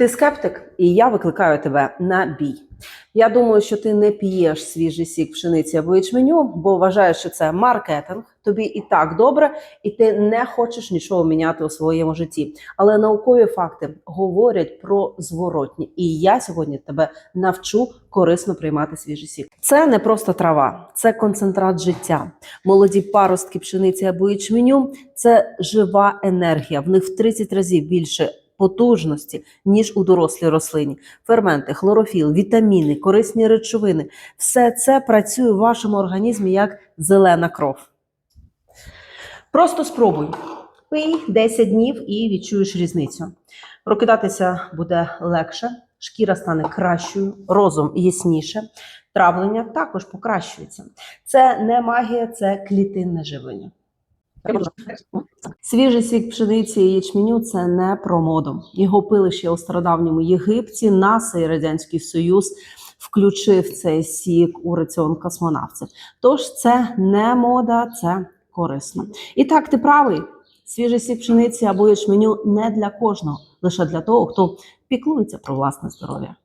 Ти скептик, і я викликаю тебе на бій. Я думаю, що ти не п'єш свіжий сік пшениці або ячменю, бо вважаєш, що це маркетинг. Тобі і так добре, і ти не хочеш нічого міняти у своєму житті. Але наукові факти говорять про зворотні. І я сьогодні тебе навчу корисно приймати свіжий сік. Це не просто трава, це концентрат життя. Молоді паростки пшениці або ячменю це жива енергія. В них в 30 разів більше потужності, ніж у дорослій рослині. Ферменти, хлорофіл, вітаміни, корисні речовини все це працює в вашому організмі як зелена кров. Просто спробуй. Пий 10 днів і відчуєш різницю. Прокидатися буде легше, шкіра стане кращою, розум ясніше, травлення також покращується. Це не магія, це клітинне живлення. Свіжий сік пшениці і ячменю це не про моду. Його пили ще у стародавньому Єгипті. НАСА і Радянський Союз включив цей сік у раціон космонавтів. Тож це не мода, це корисно. І так, ти правий. Свіжий сік пшениці або ячменю не для кожного, лише для того, хто піклується про власне здоров'я.